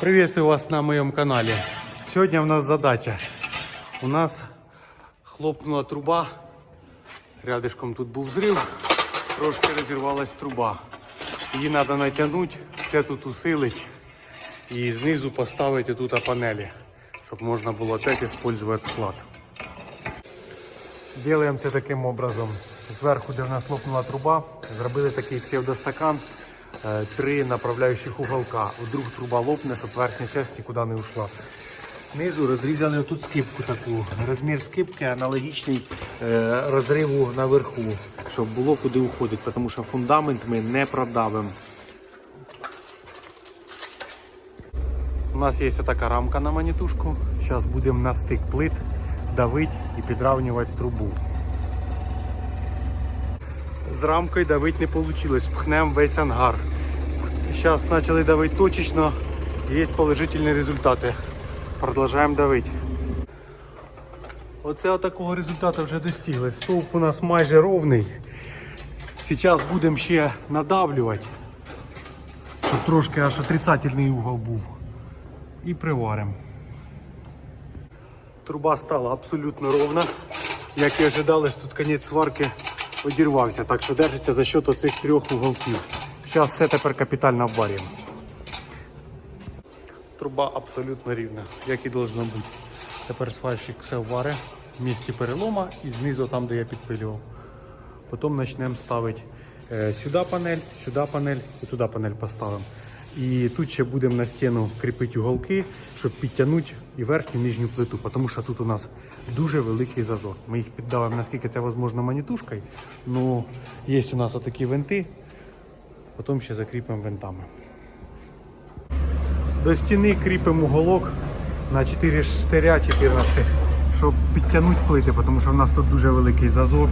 Приветствую вас на моем канале. Сегодня у нас задача. У нас хлопнула труба. Рядышком тут був взрив. Трошки розірвалась труба. Її треба натягнути, все тут усилити і знизу поставити тут панелі, щоб можна було опять использовать склад. Делаємо це таким образом. Зверху, де в нас лопнула труба, зробили такий псевдостакан, три направляючих уголка. Вдруг труба лопне, щоб верхня часть нікуди не ушла. Знизу розрізали тут скипку таку. Розмір скипки аналогічний е, розриву наверху, щоб було куди уходити, тому що фундамент ми не продавимо. У нас є така рамка на манітушку. Зараз будемо на стик плит давити і підравнювати трубу. З рамкою давити не вийшло, пхнемо весь ангар. Зараз почали давити точечно, є положительні результати. Продовжуємо давити. Оце такого результату вже достигли. Стовп у нас майже ровний. Зараз будемо ще надавлювати, щоб трошки аж отрицательний угол був. І приваримо. Труба стала абсолютно ровна. Як і ожидалось, тут кінець сварки одірвався, так що держиться за счет оцих трьох уголків. Зараз все тепер капітально обварюємо. Труба абсолютно рівна, як і должно бути. Тепер сварщик все вваре в місці перелома і знизу там, де я підпилював. Потім почнемо ставити е, сюди панель, сюди панель і туди панель поставимо. І тут ще будемо на стіну кріпити уголки, щоб підтягнути і верхню і нижню плиту, тому що тут у нас дуже великий зазор. Ми їх піддавимо наскільки це можливо манітушкою. Ну, є у нас отакі винти, потім ще закріпимо винтами. До стіни кріпимо уголок на 4 штиря 14, щоб підтягнути плити, тому що в нас тут дуже великий зазор.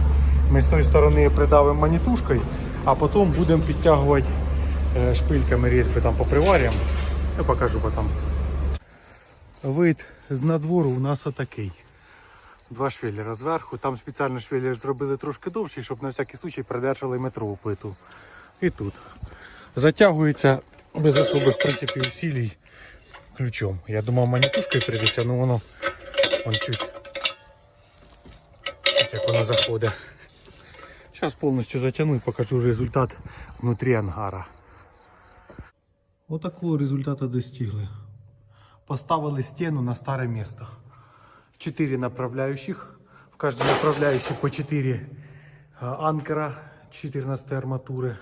Ми з тої сторони придавимо манітушкою, а потім будемо підтягувати шпильками різьби там по приварям. Я покажу потім. Вид з надвору у нас отакий. Два швеллера зверху. Там спеціально швеллер зробили трошки довший, щоб на всякий случай придержали метрову плиту. І тут. Затягується без особих принципів усилій ключом. Я думав манітушкою прийдеться, але воно вон чуть, чуть як воно заходить. Зараз повністю затягну і покажу результат внутрі ангара. Отакого результату достигли. Поставили стену на старе місце. Чотири направляючих. В кожній направляющей по 4 анкера 14 арматури.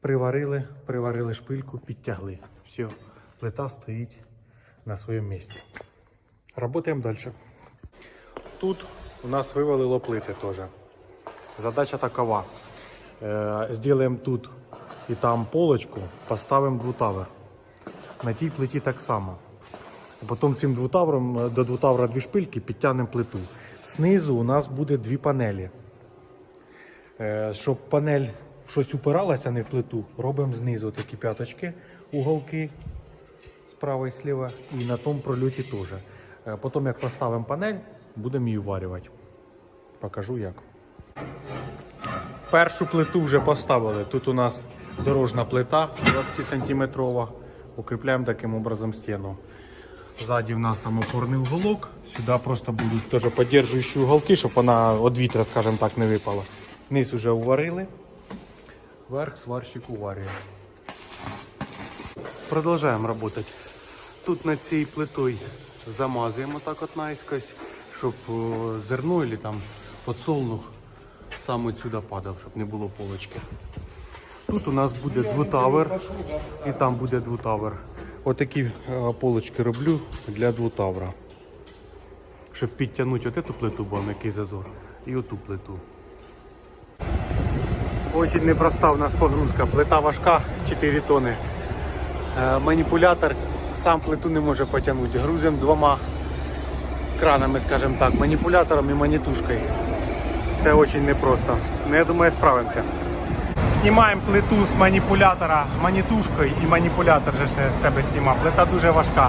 Приварили, приварили шпильку, підтягли. Все, плита стоїть на своєму місці. Работаємо далі. Тут у нас вивалило плити теж. Задача такова. Е, Сделаємо тут і там полочку, поставимо двутавер. На тій плиті так само. Потім цим двутавром е, до двутавра дві шпильки підтягнемо плиту. Знизу у нас буде дві панелі. Е, Щоб панель щось упиралася, не в плиту, робимо знизу такі п'яточки, уголки справа і сліва, і на тому прольоті теж. Е, Потім, як поставимо панель, будемо її варювати. Покажу як. Першу плиту вже поставили. Тут у нас дорожна плита 20 сантиметрова. Укріпляємо таким образом стіну. Ззаді у нас там опорний уголок. Сюди просто будуть теж підтримуючі уголки, щоб вона від вітра, скажімо так, не випала. Низ вже уварили. Верх сварщик уварює. Продовжуємо працювати. Тут над цією плитою замазуємо так от наискось, щоб е, зерно або там подсолнух саме сюди падав, щоб не було полочки. Тут у нас буде двутавер і там буде двутавер. Отакі е, полочки роблю для двутавра. Щоб підтягнути от цю плиту, бо який зазор, і оту плиту. Очень непроста у нас погрузка. Плита важка, 4 тони. Е, Маніпулятор сам плиту не може потягнути. Грузимо двома кранами, скажімо так, маніпулятором і манітушкою. Це дуже непросто. Ну, я думаю, справимося. Знімаємо плиту з маніпулятора манітушкою і маніпулятор же з себе знімає. Плита дуже важка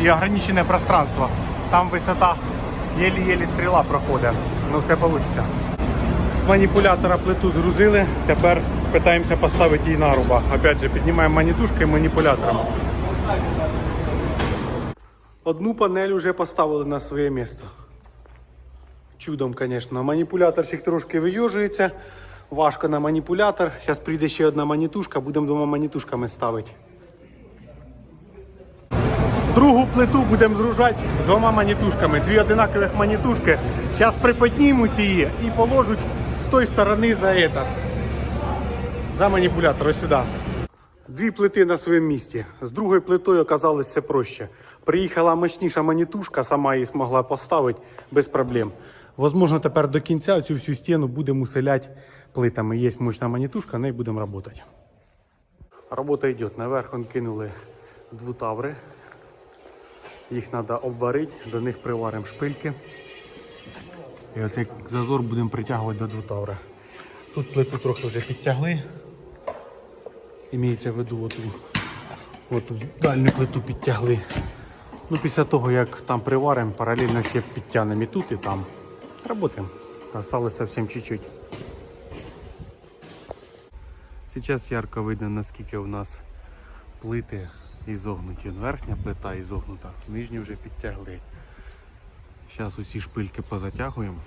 і ограничене пространство. Там висота єлі-єлі стріла проходить. Ну все вийде. З маніпулятора плиту згрузили, тепер питаємося поставити її наруба. Опять же, піднімаємо манітушкою і маніпулятором. Одну панель вже поставили на своє місце. Чудом, звісно. Маніпуляторчик трошки вийожується. Важко на маніпулятор. Зараз прийде ще одна манітушка, будемо двома манітушками ставити. Другу плиту будемо згружати двома манітушками. Дві одинакових манітушки. Зараз приподнімуть її і положать з тої сторони за этот. За маніпулятор ось сюди. Дві плити на своєму місці. З другою плитою оказалось все проще. Приїхала мощніша манітушка, сама її змогла поставити без проблем. Возможно, тепер до кінця цю всю стіну будемо уселяти плитами. Є мощна манітушка, неї будемо працювати. Робота йде. Наверх он кинули двутаври. Їх треба обварити, до них приваримо шпильки. І оцей зазор будемо притягувати до двутавра. Тут плиту трохи вже підтягли. Імеється в виду оту, оту дальню плиту підтягли. Ну, після того, як там приваримо, паралельно ще підтягнемо і тут, і там. Работаем. Осталось совсем чуть-чуть. Сейчас ярко видно, наскільки у нас плити ізогнуті. Верхня плита ізогнута, нижню вже підтягли. Зараз усі шпильки позатягуємо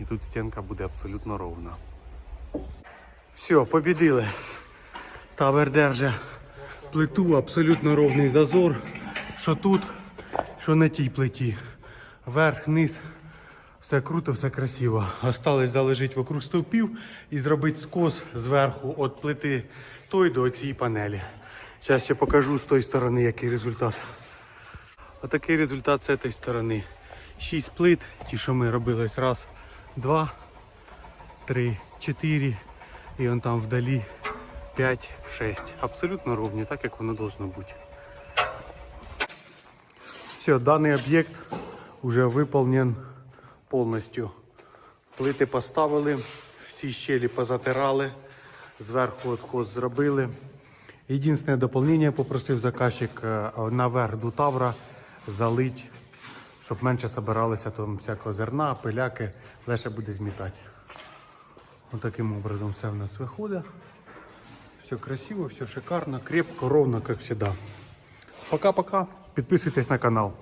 і тут стінка буде абсолютно ровна. Все, побідили. Тавер держа плиту, абсолютно ровний зазор. Що тут, що на тій плиті. Верх, низ. Все круто, все красиво. Осталось залежить вокруг стовпів і зробити скос зверху від плити той до цієї панелі. Зараз ще покажу з тої сторони, який результат. Отакий результат з цієї сторони. Шість плит, ті, що ми робили раз, два, три, чотири. І он там вдалі 5, 6. Абсолютно ровні, так як воно должно бути. Все, даний об'єкт вже виконан повністю. Плити поставили, всі щелі позатирали, зверху откос зробили. Єдине доповнення попросив заказчик е, наверх до тавра залить, щоб менше збиралося там всякого зерна, пиляки, легше буде змітати. Вот таким образом все у нас выходит. Все красиво, все шикарно, крепко, ровно, как всегда. Пока-пока. Подписывайтесь на канал.